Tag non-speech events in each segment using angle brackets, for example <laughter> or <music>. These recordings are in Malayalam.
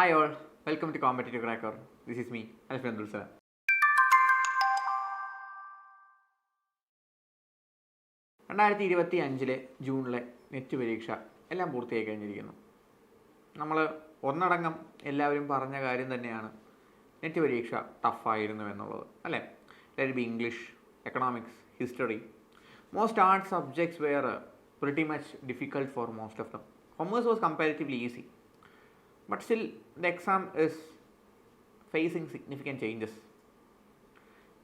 Hi all welcome to competitive cracker this is me Alfin Abdul Salam രണ്ടായിരത്തി ഇരുപത്തി അഞ്ചിലെ ജൂണിലെ നെറ്റ് പരീക്ഷ എല്ലാം പൂർത്തിയായി കഴിഞ്ഞിരിക്കുന്നു. നമ്മൾ ഒന്നടങ്കം എല്ലാവരും പറഞ്ഞ കാര്യം തന്നെയാണ്. നെറ്റ് പരീക്ഷ ടഫായിരുന്നു എന്നുള്ളത് അല്ലേ? Light B English economics history most art subjects were pretty much difficult for most of them commerce was comparatively easy but still the exam is facing significant changes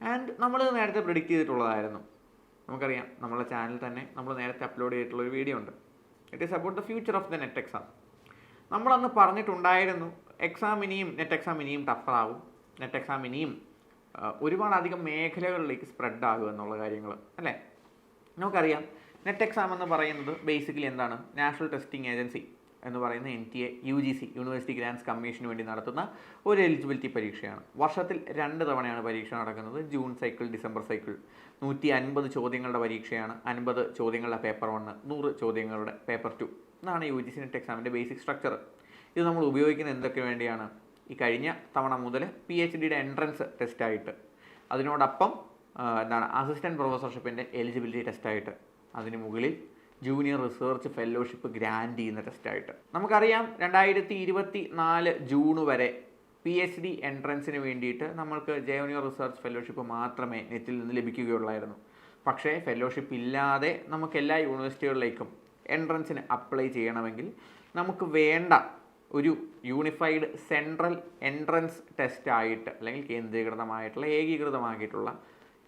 and നമ്മൾ നേരത്തെ പ്രിഡിക്റ്റ് ചെയ്തിട്ടുള്ളതായിരുന്നു. നമുക്കറിയാം നമ്മളെ ചാനൽ തന്നെ നമ്മൾ നേരത്തെ അപ്ലോഡ് ചെയ്തിട്ടുള്ള ഒരു വീഡിയോ ഉണ്ട്. It is about the future of the NET exam നമ്മളന്ന് പറഞ്ഞിട്ടുണ്ടായിരുന്നു എക്സാം ഇനിയും നെറ്റ് എക്സാം ഇനിയും ടഫറാകും നെറ്റ് എക്സാം ഇനിയും ഒരുപാടധികം മേഖലകളിലേക്ക് സ്പ്രെഡ് ആകും എന്നുള്ള കാര്യങ്ങൾ അല്ലേ? നമുക്കറിയാം നെറ്റ് എക്സാം എന്ന് പറയുന്നത് ബേസിക്കലി എന്താണ്? നാഷണൽ ടെസ്റ്റിംഗ് ഏജൻസി എന്ന് പറയുന്ന N T A U G C university grants commission വേണ്ടി നടത്തുന്ന ഒരു എലിജിബിലിറ്റി പരീക്ഷയാണ്. വർഷത്തിൽ രണ്ട് തവണയാണ് പരീക്ഷ നടക്കുന്നത്. ജൂൺ സൈക്കിൾ ഡിസംബർ സൈക്കിൾ നൂറ്റി അൻപത് ചോദ്യങ്ങളുടെ പരീക്ഷയാണ്. അൻപത് ചോദ്യങ്ങളുടെ പേപ്പർ വണ്ണ് നൂറ് ചോദ്യങ്ങളുടെ പേപ്പർ ടു എന്നാണ് യു ജി സി നെറ്റ് എക്സാമിന്റെ ബേസിക് സ്ട്രക്ചർ ഇത് നമ്മൾ ഉപയോഗിക്കുന്നത് എന്തൊക്കെ വേണ്ടിയാണ്? ഈ കഴിഞ്ഞ തവണ മുതൽ പി എച്ച് ഡിയുടെ എൻട്രൻസ് ടെസ്റ്റായിട്ട് അതിനോടൊപ്പം എന്താണ് അസിസ്റ്റന്റ് പ്രൊഫസർഷിപ്പിന്റെ എലിജിബിലിറ്റി ടെസ്റ്റായിട്ട് അതിന് മുകളിൽ ജൂനിയർ റിസർച്ച് ഫെലോഷിപ്പ് ഗ്രാൻഡ് ചെയ്യുന്ന ടെസ്റ്റായിട്ട് നമുക്കറിയാം രണ്ടായിരത്തി ഇരുപത്തി നാല് ജൂൺ വരെ പി എച്ച് ഡി എൻട്രൻസിന് വേണ്ടിയിട്ട് നമ്മൾക്ക് ജൂനിയർ റിസർച്ച് ഫെലോഷിപ്പ് മാത്രമേ നെറ്റിൽ നിന്ന് ലഭിക്കുകയുള്ളായിരുന്നു. പക്ഷേ ഫെലോഷിപ്പ് ഇല്ലാതെ നമുക്ക് എല്ലാ യൂണിവേഴ്സിറ്റികളിലേക്കും എൻട്രൻസിന് അപ്ലൈ ചെയ്യണമെങ്കിൽ നമുക്ക് വേണ്ട ഒരു യൂണിഫൈഡ് സെൻട്രൽ എൻട്രൻസ് ടെസ്റ്റ് ആയിട്ട് അല്ലെങ്കിൽ കേന്ദ്രീകൃതമായിട്ടുള്ള ഏകീകൃതമാക്കിയിട്ടുള്ള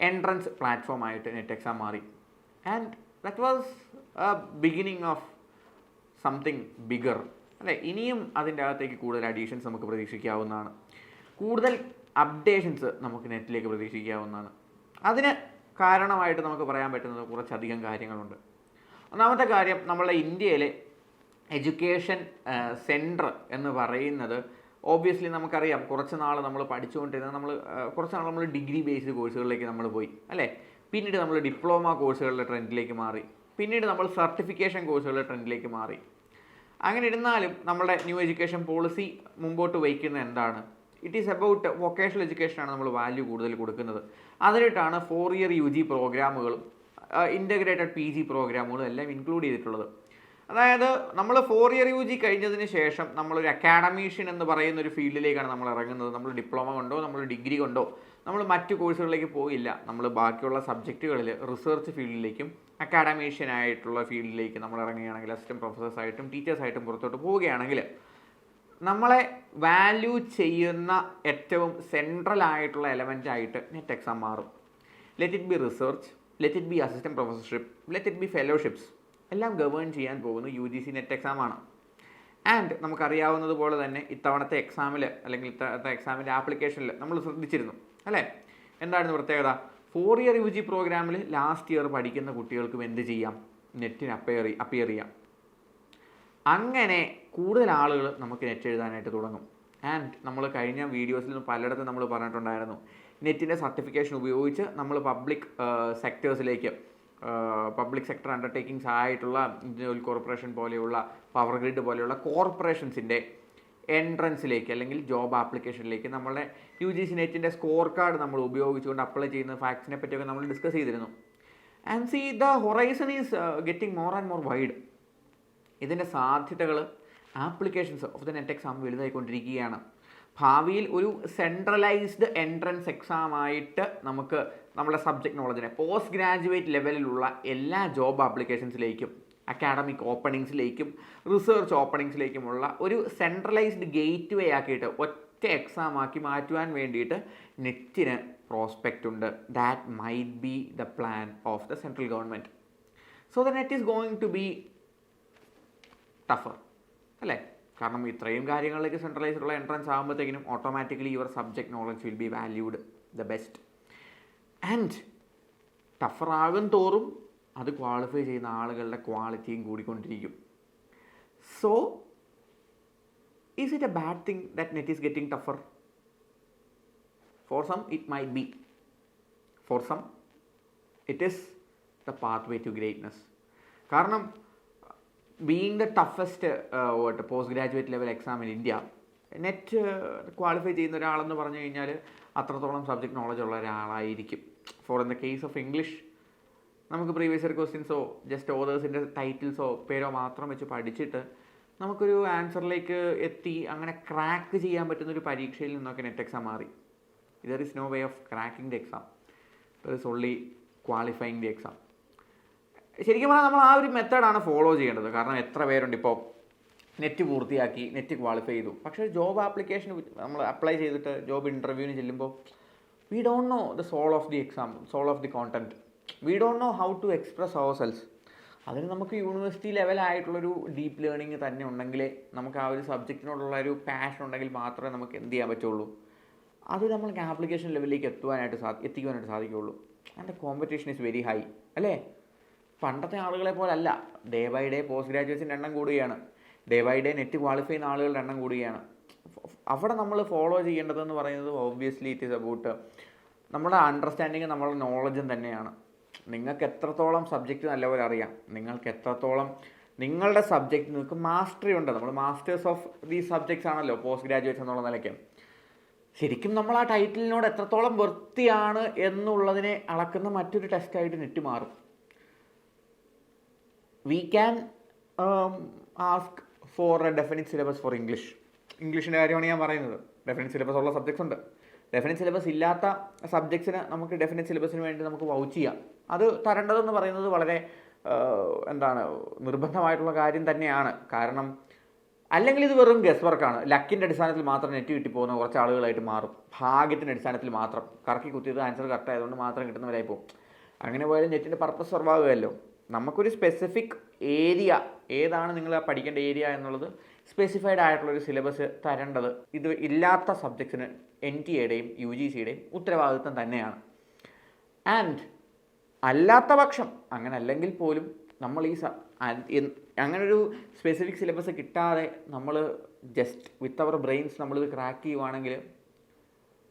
എൻട്രൻസ് പ്ലാറ്റ്ഫോം ആയിട്ട് നെറ്റ് എക്സാം മാറി. And that was a beginning of something bigger അല്ലേ? ഇനിയും അതിന്റെ അകത്തേക്ക് കൂടുതൽ അഡീഷൻസ് നമുക്ക് പ്രതീക്ഷിക്കാവുന്നതാണ്. കൂടുതൽ അപ്ഡേഷൻസ് നമുക്ക് നെറ്റിലേക്ക് പ്രതീക്ഷിക്കാവുന്നതാണ്. അതിന് കാരണമായിട്ട് നമുക്ക് പറയാൻ പറ്റുന്നത് കുറച്ചധികം കാര്യങ്ങളുണ്ട്. ഒന്നാമത്തെ കാര്യം നമ്മളെ ഇന്ത്യയിലെ എഡ്യൂക്കേഷൻ സെന്റർ എന്ന് പറയുന്നത് ഓബിയസ്ലി നമുക്കറിയാം കുറച്ച് നാൾ നമ്മൾ പഠിച്ചുകൊണ്ടിരുന്ന നമ്മൾ കുറച്ച് നാൾ നമ്മൾ ഡിഗ്രി ബേസ്ഡ് കോഴ്സുകളിലേക്ക് നമ്മൾ പോയി. അല്ലേ? പിന്നീട് നമ്മൾ ഡിപ്ലോമ കോഴ്സുകളുടെ ട്രെൻഡിലേക്ക് മാറി. പിന്നീട് നമ്മൾ സർട്ടിഫിക്കേഷൻ കോഴ്സുകളുടെ ട്രെൻഡിലേക്ക് മാറി. അങ്ങനെ ഇരുന്നാലും നമ്മുടെ ന്യൂ എഡ്യൂക്കേഷൻ പോളിസി മുമ്പോട്ട് വയ്ക്കുന്നത് എന്താണ്? ഇറ്റ് ഈസ് അബൌട്ട് വൊക്കേഷണൽ എഡ്യൂക്കേഷനാണ് നമ്മൾ വാല്യൂ കൂടുതൽ കൊടുക്കുന്നത്. അതിലിട്ടാണ് ഫോർ ഇയർ യു ജി പ്രോഗ്രാമുകളും ഇന്റഗ്രേറ്റഡ് പി ജി പ്രോഗ്രാമുകളും എല്ലാം ഇൻക്ലൂഡ് ചെയ്തിട്ടുള്ളത്. അതായത് നമ്മൾ ഫോർ ഇയർ യു ജി കഴിഞ്ഞതിന് ശേഷം നമ്മളൊരു അക്കാഡമീഷ്യൻ എന്ന് പറയുന്ന ഒരു ഫീൽഡിലേക്കാണ് നമ്മൾ ഇറങ്ങുന്നത്. നമ്മൾ ഡിപ്ലോമ കൊണ്ടോ നമ്മൾ ഡിഗ്രി കൊണ്ടോ. നമ്മൾ മറ്റു കോഴ്സുകളിലേക്ക് പോയില്ല നമ്മൾ ബാക്കിയുള്ള സബ്ജക്റ്റുകളിൽ റിസർച്ച് ഫീൽഡിലേക്കും അക്കാഡമീഷ്യൻ ആയിട്ടുള്ള ഫീൽഡിലേക്ക് നമ്മൾ ഇറങ്ങുകയാണെങ്കിൽ അസിസ്റ്റന്റ് പ്രൊഫസേഴ്സായിട്ടും ടീച്ചേഴ്സായിട്ടും പുറത്തോട്ട് പോവുകയാണെങ്കിൽ നമ്മളെ വാല്യൂ ചെയ്യുന്ന ഏറ്റവും സെൻട്രൽ ആയിട്ടുള്ള എലമെന്റ് ആയിട്ട് നെറ്റ് എക്സാം മാറും. Let it be research let it be assistant professorship let it be fellowships എല്ലാം ഗവേൺ ചെയ്യാൻ പോകുന്ന യു ജി സി നെറ്റ് എക്സാമാണ് ആൻഡ് നമുക്കറിയാവുന്നതുപോലെ തന്നെ ഇത്തവണത്തെ എക്സാമിൽ അല്ലെങ്കിൽ ഇത്തവണത്തെ എക്സാമിന്റെ ആപ്ലിക്കേഷനിൽ നമ്മൾ ശ്രദ്ധിച്ചിരുന്നു. അല്ലേ? എന്തായിരുന്നു പ്രത്യേകത? ഫോർ ഇയർ യു ജി പ്രോഗ്രാമിൽ ലാസ്റ്റ് ഇയർ പഠിക്കുന്ന കുട്ടികൾക്കും എന്ത് ചെയ്യാം? നെറ്റിന് അപ്പയർ അപ്പിയർ ചെയ്യാം അങ്ങനെ കൂടുതൽ ആളുകൾ നമുക്ക് നെറ്റ് എഴുതാനായിട്ട് തുടങ്ങും. ആൻഡ് നമ്മൾ കഴിഞ്ഞ വീഡിയോസിൽ നിന്ന് പലയിടത്തും നമ്മൾ പറഞ്ഞിട്ടുണ്ടായിരുന്നു. നെറ്റിന്റെ സർട്ടിഫിക്കേഷൻ ഉപയോഗിച്ച് നമ്മൾ പബ്ലിക് സെക്ടേഴ്സിലേക്ക് പബ്ലിക് സെക്ടർ അണ്ടർടേക്കിങ്സ് ആയിട്ടുള്ള കോർപ്പറേഷൻ പോലെയുള്ള പവർ ഗ്രിഡ് പോലെയുള്ള കോർപ്പറേഷൻസിന്റെ എൻട്രൻസിലേക്ക് അല്ലെങ്കിൽ ജോബ് ആപ്ലിക്കേഷനിലേക്ക് നമ്മളെ യു ജി സി നെറ്റിന്റെ സ്കോർ കാർഡ് നമ്മൾ ഉപയോഗിച്ചുകൊണ്ട് അപ്ലൈ ചെയ്യുന്ന ഫാക്ട്സിനെ പറ്റിയൊക്കെ നമ്മൾ ഡിസ്കസ് ചെയ്തിരുന്നു. And see the horizon is getting more and more wide ഇതിന്റെ സാധ്യതകൾ applications of the net exam വലുതായിക്കൊണ്ടിരിക്കുകയാണ്. ഭാവിയിൽ ഒരു സെൻട്രലൈസ്ഡ് എൻട്രൻസ് എക്സാം ആയിട്ട് നമുക്ക് നമ്മുടെ സബ്ജക്ട് നോളജിനെ പോസ്റ്റ് ഗ്രാജുവേറ്റ് ലെവലിലുള്ള എല്ലാ ജോബ് ആപ്ലിക്കേഷൻസിലേക്കും അക്കാഡമിക് ഓപ്പണിങ്സിലേക്കും റിസർച്ച് ഓപ്പണിങ്സിലേക്കുമുള്ള ഒരു സെൻട്രലൈസ്ഡ് ഗേറ്റ് വേ ആക്കിയിട്ട് ഒറ്റ എക്സാം ആക്കി മാറ്റുവാൻ വേണ്ടിയിട്ട് നെറ്റിന് പ്രോസ്പെക്റ്റ് ഉണ്ട്. That might be the plan of the central government so the net is going to be tougher അല്ലേ? കാരണം ഇത്രയും കാര്യങ്ങളിലേക്ക് സെൻട്രലൈസ്ഡ് ഉള്ള entrance ആകുമ്പോഴത്തേക്കിനും automatically your subject knowledge will be valued the best and ടഫറാകും തോറും അത് ക്വാളിഫൈ ചെയ്യുന്ന ആളുകളുടെ ക്വാളിറ്റിയും കൂടിക്കൊണ്ടിരിക്കും. So is it a bad thing that net is getting tougher for some it might be for some it is the path way to greatness കാരണം being the toughest post graduate level exam in India net qualify ചെയ്യുന്ന ഒരാളെന്ന് പറഞ്ഞു കഴിഞ്ഞാൽ അത്രത്തോളം സബ്ജക്ട് നോളജ് ഉള്ള ഒരാളായിരിക്കും. For in the case of English നമുക്ക് പ്രീവിയസ് ഇയർ ക്വസ്റ്റ്യൻസോ ജസ്റ്റ് ഓതേഴ്സിന്റെ ടൈറ്റിൽസോ പേരോ മാത്രം വെച്ച് പഠിച്ചിട്ട് നമുക്കൊരു ആൻസറിലേക്ക് എത്തി അങ്ങനെ ക്രാക്ക് ചെയ്യാൻ പറ്റുന്ന ഒരു പരീക്ഷയിൽ നിന്നൊക്കെ നെറ്റ് എക്സാം മാറി. There is no way of cracking the exam there is only qualifying the exam ശരിക്കും പറഞ്ഞാൽ നമ്മൾ ആ ഒരു മെത്തേഡാണ് ഫോളോ ചെയ്യേണ്ടത്. കാരണം എത്ര പേരുണ്ട് ഇപ്പോൾ നെറ്റ് പൂർത്തിയാക്കി നെറ്റ് ക്വാളിഫൈ ചെയ്തു. പക്ഷേ ജോബ് ആപ്ലിക്കേഷൻ നമ്മൾ അപ്ലൈ ചെയ്തിട്ട് ജോബ് ഇന്റർവ്യൂവിന് ചെല്ലുമ്പോൾ we don't know the soul of the exam soul of the content we don't know how to express our cells അതിന് നമുക്ക് യൂണിവേഴ്സിറ്റി ലെവലായിട്ടുള്ളൊരു ഡീപ്പ് ലേണിംഗ് തന്നെ ഉണ്ടെങ്കിലേ നമുക്ക് ആ ഒരു സബ്ജക്റ്റിനോടുള്ള ഒരു പാഷൻ ഉണ്ടെങ്കിൽ മാത്രമേ നമുക്ക് എന്ത് ചെയ്യാൻ പറ്റുള്ളൂ. അത് നമ്മൾക്ക് ആപ്ലിക്കേഷൻ ലെവലിലേക്ക് എത്തുവാനായിട്ട് സാ എത്തിക്കുവാനായിട്ട് സാധിക്കുകയുള്ളൂ. And competition is very high അല്ലേ? പണ്ടത്തെ ആളുകളെ പോലെ അല്ല ഡേ ബൈ ഡേ പോസ്റ്റ് ഗ്രാജുവേഷന്റെ എണ്ണം കൂടുകയാണ്. Day by day net qualify ചെയ്യുന്ന ആളുകളുടെ എണ്ണം കൂടുകയാണ്. അവിടെ നമ്മൾ ഫോളോ ചെയ്യേണ്ടതെന്ന് പറയുന്നത് ഓബ്വിയസ്ലി ഇറ്റ് ഈസ് അബൌട്ട് നമ്മുടെ അണ്ടർസ്റ്റാൻഡിങ് നമ്മുടെ നോളജും തന്നെയാണ്. നിങ്ങൾക്ക് എത്രത്തോളം സബ്ജക്റ്റ് നല്ലപോലെ അറിയാം. നിങ്ങൾക്ക് എത്രത്തോളം നിങ്ങളുടെ സബ്ജക്റ്റ് നിങ്ങൾക്ക് മാസ്റ്ററി ഉണ്ട്. നമ്മൾ മാസ്റ്റേഴ്സ് ഓഫ് ദീ സബ്ജക്ട്സ് ആണല്ലോ പോസ്റ്റ് ഗ്രാജുവേറ്റ് എന്നുള്ള നിലയ്ക്ക്. ശരിക്കും നമ്മൾ ആ ടൈറ്റിലിനോട് എത്രത്തോളം വൃത്തിയാണ് എന്നുള്ളതിനെ അളക്കുന്ന മറ്റൊരു ടെസ്റ്റായിട്ട് നെറ്റ് മാറും we can ask for a definite syllabus for English ഇംഗ്ലീഷിന്റെ കാര്യമാണ് ഞാൻ പറയുന്നത്. ഡെഫിനിറ്റ് സിലബസ് ഉള്ള സബ്ജക്ട്സ് ഉണ്ട്. ഡെഫിനിറ്റ് സിലബസ് ഇല്ലാത്ത സബ്ജക്ട്സിന് നമുക്ക് ഡെഫിനിറ്റ് സിലബസിന് വേണ്ടി നമുക്ക് വൗച്ച് ചെയ്യാം. അത് തരേണ്ടതെന്ന് പറയുന്നത് വളരെ എന്താണ് നിർബന്ധമായിട്ടുള്ള കാര്യം തന്നെയാണ്. കാരണം അല്ലെങ്കിൽ ഇത് വെറും ഗസ് വർക്കാണ് ലക്കിന്റെ അടിസ്ഥാനത്തിൽ മാത്രം നെറ്റ് കിട്ടിപ്പോകുന്ന കുറച്ച് ആളുകളായിട്ട് മാറും. ഭാഗ്യത്തിന്റെ അടിസ്ഥാനത്തിൽ മാത്രം. കറക്കി കുത്തിയത് ആൻസർ കറക്റ്റ് ആയതുകൊണ്ട് മാത്രം കിട്ടുന്നവരായി പോകും. അങ്ങനെ പോയാലും നെറ്റിന്റെ പർപ്പസ് സർവാകുമല്ലോ നമുക്കൊരു സ്പെസിഫിക് ഏരിയ ഏതാണ് നിങ്ങൾ പഠിക്കേണ്ട ഏരിയ എന്നുള്ളത് സ്പെസിഫൈഡ് ആയിട്ടുള്ളൊരു സിലബസ് തരേണ്ടത്. ഇത് ഇല്ലാത്ത സബ്ജക്ട്സിന് എൻ ടി എയുടെയും യു ജി സിയുടെയും ഉത്തരവാദിത്വം തന്നെയാണ്. ആൻഡ് അല്ലാത്ത പക്ഷം അങ്ങനെ അല്ലെങ്കിൽ പോലും നമ്മൾ ഈ അങ്ങനൊരു സ്പെസിഫിക് സിലബസ് കിട്ടാതെ നമ്മൾ ജസ്റ്റ് വിത്ത് അവർ ബ്രെയിൻസ് നമ്മളിത് ക്രാക്ക് ചെയ്യുവാണെങ്കിൽ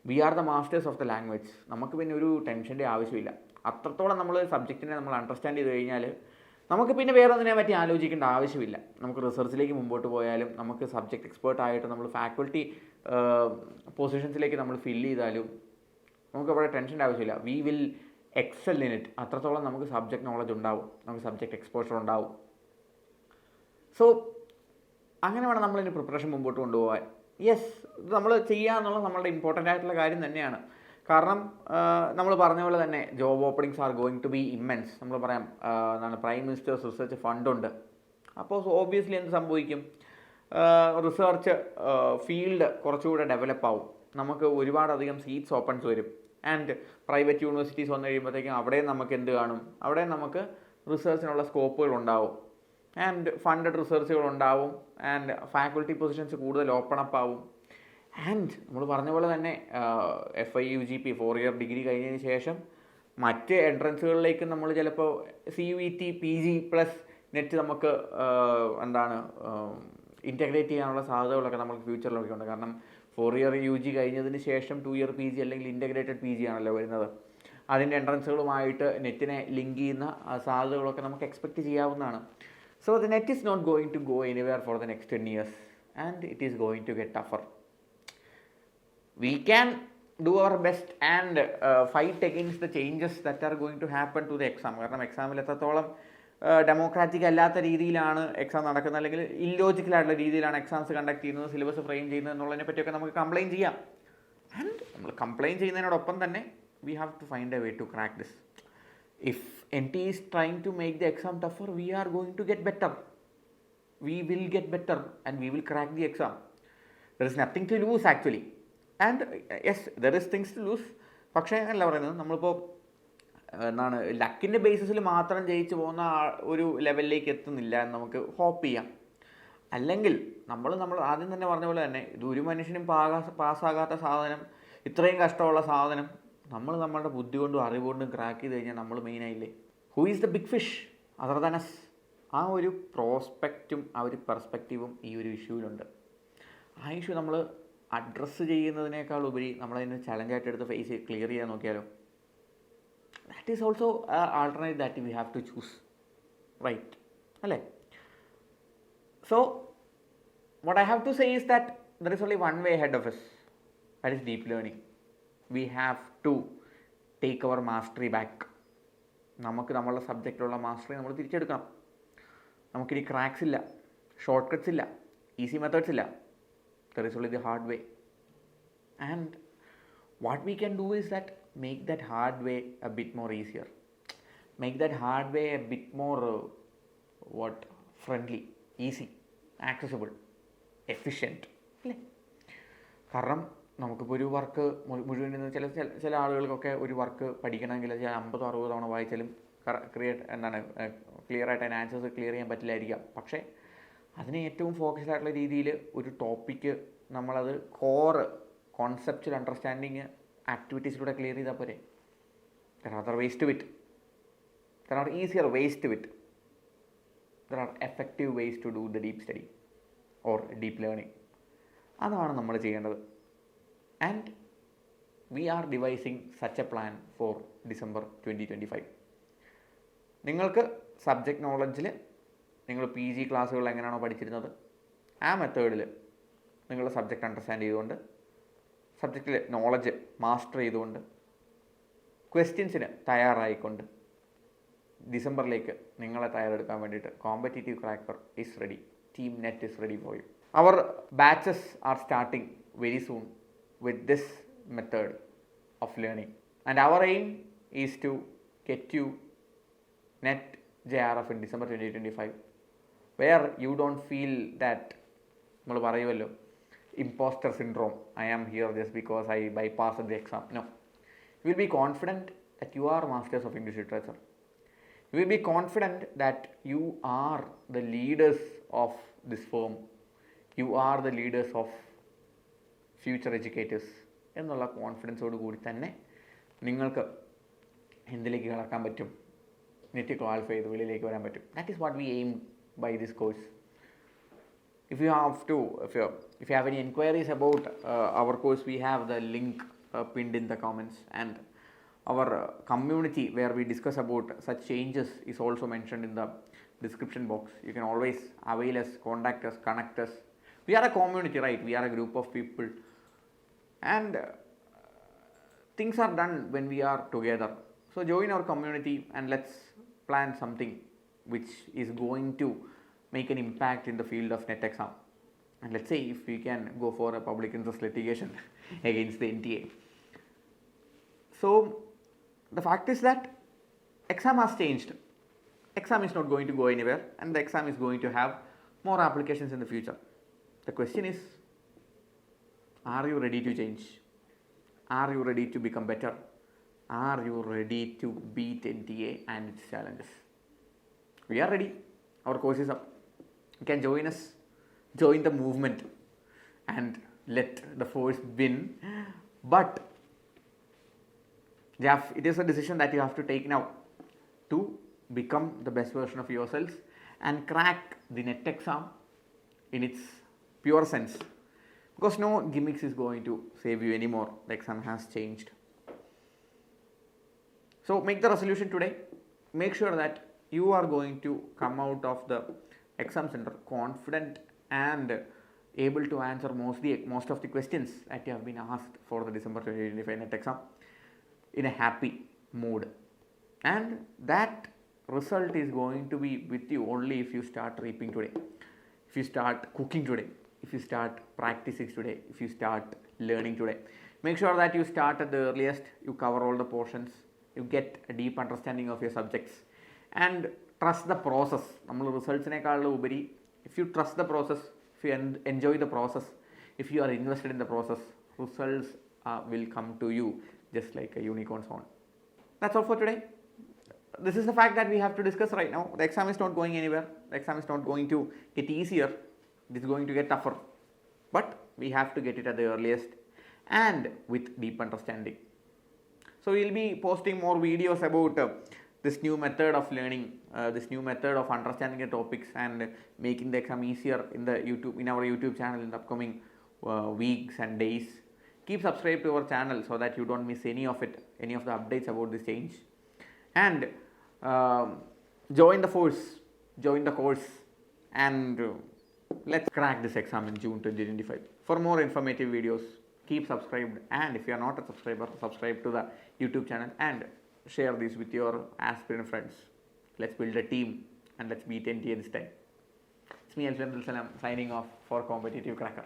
we are the masters of the language നമുക്ക് പിന്നെ ഒരു ടെൻഷന്റെ ആവശ്യമില്ല. അത്രത്തോളം നമ്മൾ സബ്ജക്റ്റിനെ നമ്മൾ അണ്ടർസ്റ്റാൻഡ് ചെയ്ത് കഴിഞ്ഞാൽ നമുക്ക് പിന്നെ വേറെ ഒന്നിനെ പറ്റി ആലോചിക്കേണ്ട ആവശ്യമില്ല. നമുക്ക് റിസർച്ചിലേക്ക് മുമ്പോട്ട് പോയാലും നമുക്ക് സബ്ജക്റ്റ് എക്സ്പേർട്ട് ആയിട്ട് നമ്മൾ ഫാക്കൾട്ടി പൊസിഷൻസിലേക്ക് നമ്മൾ ഫില്ല് ചെയ്താലും നമുക്ക് അവിടെ ടെൻഷന്റെ ആവശ്യമില്ല. വി വിൽ എക്സൽ ഇൻ അത്രത്തോളം നമുക്ക് സബ്ജക്ട് നോളജ് ഉണ്ടാവും. നമുക്ക് സബ്ജക്റ്റ് എക്സ്പോഷർ ഉണ്ടാവും. സോ അങ്ങനെ വേണം നമ്മളതിന്റെ പ്രിപ്പറേഷൻ മുമ്പോട്ട് കൊണ്ടുപോകാൻ യെസ് ഇത് നമ്മൾ ചെയ്യുക എന്നുള്ളത് നമ്മളുടെ ഇമ്പോർട്ടന്റ് ആയിട്ടുള്ള കാര്യം തന്നെയാണ്. കാരണം നമ്മൾ പറഞ്ഞ പോലെ തന്നെ job openings are going to be immense നമ്മൾ പറയാം എന്താണ് പ്രൈം മിനിസ്റ്റേഴ്സ് റിസർച്ച് ഫണ്ടുണ്ട് അപ്പോൾ ഓബിയസ്ലി എന്ത് സംഭവിക്കും? റിസർച്ച് ഫീൽഡ് കുറച്ചുകൂടെ ഡെവലപ്പ് ആവും. നമുക്ക് ഒരുപാടധികം സീറ്റ്സ് ഓപ്പൺസ് വരും. ആൻഡ് പ്രൈവറ്റ് യൂണിവേഴ്സിറ്റീസ് വന്നു കഴിയുമ്പോഴത്തേക്കും അവിടെ നമുക്ക് എന്ത് കാണും? അവിടെ നമുക്ക് റിസർച്ചിനുള്ള സ്കോപ്പുകൾ ഉണ്ടാവും. ആൻഡ് ഫണ്ടഡ് റിസർച്ചുകൾ ഉണ്ടാവും. ആൻഡ് ഫാക്കൽറ്റി പൊസിഷൻസ് കൂടുതൽ ഓപ്പൺ അപ്പ് ആവും. ആൻഡ് നമ്മൾ പറഞ്ഞ പോലെ തന്നെ F I U G P four year degree കഴിഞ്ഞതിന് ശേഷം മറ്റ് എൻട്രൻസുകളിലേക്ക് നമ്മൾ ചിലപ്പോൾ C U E T P G plus net നമുക്ക് എന്താണ് ഇന്റഗ്രേറ്റ് ചെയ്യാനുള്ള സാധ്യതകളൊക്കെ നമുക്ക് ഫ്യൂച്ചറിലൊക്കെ ഉണ്ട് കാരണം ഫോർ ഇയർ യു ജി കഴിഞ്ഞതിന് ശേഷം ടു ഇയർ പി ജി അല്ലെങ്കിൽ ഇന്റഗ്രേറ്റഡ് പി ജി ആണല്ലോ വരുന്നത്. അതിന്റെ എൻട്രൻസുകളുമായിട്ട് നെറ്റിനെ ലിങ്ക് ചെയ്യുന്ന സാധ്യതകളൊക്കെ നമുക്ക് എക്സ്പെക്റ്റ് ചെയ്യാവുന്നതാണ്. So the net is not going to go anywhere for the next ten years and it is going to get tougher we can do our best and fight fight the changes that are going to happen to the exam കാരണം എക്സാമിൽ എത്രത്തോളം ഡെമോക്രാറ്റിക് അല്ലാത്ത രീതിയിലാണ് എക്സാം നടക്കുന്നത്. അല്ലെങ്കിൽ ഇല്ലോജിക്കൽ ആയിട്ടുള്ള രീതിയിലാണ് എക്സാംസ് കണ്ടക്ട് ചെയ്യുന്നത് സിലബസ് ഫ്രെയിം ചെയ്യുന്നത് എന്നുള്ളതിനെ പറ്റിയൊക്കെ നമുക്ക് കംപ്ലൈൻ ചെയ്യാം. ആൻഡ് നമ്മൾ കംപ്ലൈൻ ചെയ്യുന്നതിനോടൊപ്പം തന്നെ we have to find a way to crack this if N T is trying to make the exam tougher we are going to get better we will get better and we will crack the exam there is nothing to lose actually and yes there is things to lose. പക്ഷേ അല്ല പറയുന്നത് നമ്മളിപ്പോൾ എന്താണ് ലക്കിന്റെ ബേസിസിൽ മാത്രം ജയിച്ചു പോകുന്ന ഒരു ലെവലിലേക്ക് എത്തുന്നില്ല എന്ന് നമുക്ക് ഹോപ്പ് ചെയ്യാം. അല്ലെങ്കിൽ നമ്മൾ നമ്മൾ ആദ്യം തന്നെ പറഞ്ഞ പോലെ തന്നെ ഇത് ഒരു മനുഷ്യനും പാകാ പാസ്സാകാത്ത സാധനം ഇത്രയും കഷ്ടമുള്ള സാധനം നമ്മൾ നമ്മളുടെ ബുദ്ധി കൊണ്ടും അറിവ് കൊണ്ടും ക്രാക്ക് ചെയ്ത് കഴിഞ്ഞാൽ നമ്മൾ മെയിനായില്ലേ who is the big fish other than us ആ ഒരു പ്രോസ്പെക്റ്റും ആ ഒരു പെർസ്പെക്റ്റീവും ഈ ഒരു ഇഷ്യൂവിലുണ്ട് ആ ഇഷ്യൂ നമ്മൾ അഡ്രസ്സ് ചെയ്യുന്നതിനേക്കാൾ ഉപരി നമ്മളതിനെ ചലഞ്ചായിട്ട് എടുത്ത് ഫേസ് ക്ലിയർ ചെയ്യാൻ നോക്കിയാലോ? That is also alternate that we have to choose right അല്ലേ? So what I have to say is that there is only one way head of us that is deep learning we have to take our mastery back നമുക്ക് നമ്മളുടെ സബ്ജക്റ്റിലുള്ള മാസ്റ്ററി നമ്മൾ തിരിച്ചെടുക്കണം. നമുക്കിനി ക്രാക്സ് ഇല്ല. ഷോർട്ട് കട്ട്സ് ഇല്ല. ഈസി മെത്തേഡ്സ് ഇല്ല. There is only the hard way and what we can do is that make that hard way a bit more easier make that hard way a bit more what friendly easy accessible efficient. അല്ലേ കാരണം നമുക്കിപ്പോൾ ഒരു വർക്ക് മുഴുവൻ ചില ചില ആളുകൾക്കൊക്കെ ഒരു വർക്ക് പഠിക്കണമെങ്കിൽ ചില അമ്പതോ അറുപതോ തവണ വായിച്ചാലും ക്രിയേറ്റ് എന്താണ് ക്ലിയർ ആയിട്ട് അതിന് ആൻസേഴ്സ് ക്ലിയർ ചെയ്യാൻ പറ്റില്ലായിരിക്കാം. പക്ഷേ അതിന് ഏറ്റവും ഫോക്കസ്ഡ് ആയിട്ടുള്ള രീതിയിൽ ഒരു ടോപ്പിക്ക് നമ്മളത് കോറ് കോൺസെപ്റ്റൽ അണ്ടർസ്റ്റാൻഡിങ് ആക്ടിവിറ്റീസിലൂടെ ക്ലിയർ ചെയ്താൽ പോരെ. There are ways to it there are easier ways to it there are effective ways to do the deep study or deep learning അതാണ് നമ്മൾ ചെയ്യേണ്ടത്. And we are devising such a plan for December twenty twenty five നിങ്ങൾക്ക് സബ്ജക്റ്റ് നോളജിൽ നിങ്ങൾ പി ജി ക്ലാസ്സുകൾ എങ്ങനെയാണോ പഠിച്ചിരുന്നത് ആ മെത്തേഡിൽ നിങ്ങളുടെ സബ്ജക്റ്റ് അണ്ടർസ്റ്റാൻഡ് ചെയ്തുകൊണ്ട് സബ്ജക്റ്റിൽ നോളജ് മാസ്റ്റർ ചെയ്തുകൊണ്ട് ക്വസ്റ്റ്യൻസിന് തയ്യാറായിക്കൊണ്ട് ഡിസംബറിലേക്ക് നിങ്ങളെ തയ്യാറെടുക്കാൻ വേണ്ടിയിട്ട് competitive cracker is ready team net is ready for you our batches are starting very soon with this method of learning and our aim is to get you net J R F in December twenty twenty five where you don't feel that നമ്മൾ പറയുമല്ലോ imposter syndrome I am here just because I bypass the exam no you will be confident that you are masters of English literature you will be confident that you are the leaders of this form you are the leaders of future educators എന്നുള്ള കോൺഫിഡൻസോട് കൂടി തന്നെ നിങ്ങൾക്ക് എന്തിലേക്ക് കിടക്കാൻ പറ്റും? നെറ്റ് ക്വാളിഫൈ ചെയ്ത് വെളിയിലേക്ക് വരാൻ പറ്റും. That is what we aim by this course if you have to if you if you have any inquiries about uh, our course we have the link uh, pinned in the comments. And our uh, community where we discuss about such changes is also mentioned in the description box. You can always avail us contact us connect us. We are a community right? We are a group of people. And uh, things are done when we are together. So join our community and let's plan something which is going to make an impact in the field of net exam. And let's say if we can go for a public interest litigation <laughs> against the nta so the fact is that exam has changed. Exam is not going to go anywhere and the exam is going to have more applications in the future. The question is are you ready to change? Are you ready to become better? Are you ready to beat nta and its challenges? We are ready. Our course is up you can join us join the movement and let the force win. But Jeff, it is a decision that you have to take now to become the best version of yourselves and crack the net exam in its pure sense. Because no gimmicks is going to save you anymore the exam has changed. So make the resolution today. Make sure that you are going to come out of the exam center confident and able to answer most, the, most of the questions that you have been asked for the December 2025 net exam in a happy mood. And that result is going to be with you only if you start reaping today, if you start cooking today, if you start practicing today, if you start learning today. Make sure that you start at the earliest, you cover all the portions, you get a deep understanding of your subjects, and trust the process. നമ്മൾ റിസൾട്ട്സിനേക്കാളും ഉപരി if you trust the process if you enjoy the process if you are invested in the process results will come to you just like a unicorn zone that's all for today this is the fact that we have to discuss right now. The exam is not going anywhere. The exam is not going to get easier. It is going to get tougher. But we have to get it at the earliest and with deep understanding. So we'll be posting more videos about uh, this new method of learning, uh, this new method of understanding the topics and making the exam easier in the YouTube in our YouTube channel in the upcoming uh, weeks and days. Keep subscribed to our channel so that you don't miss any of it, any of the updates about this change and um, join the force, join the course, and uh, let's crack this exam in June 2025. For more informative videos, keep subscribed and if you are not a subscriber, subscribe to the YouTube channel and share this with your aspirant friends. Let's build a team and let's beat NTA this time. It's me, Alfred Salam, signing off for Competitive Cracker.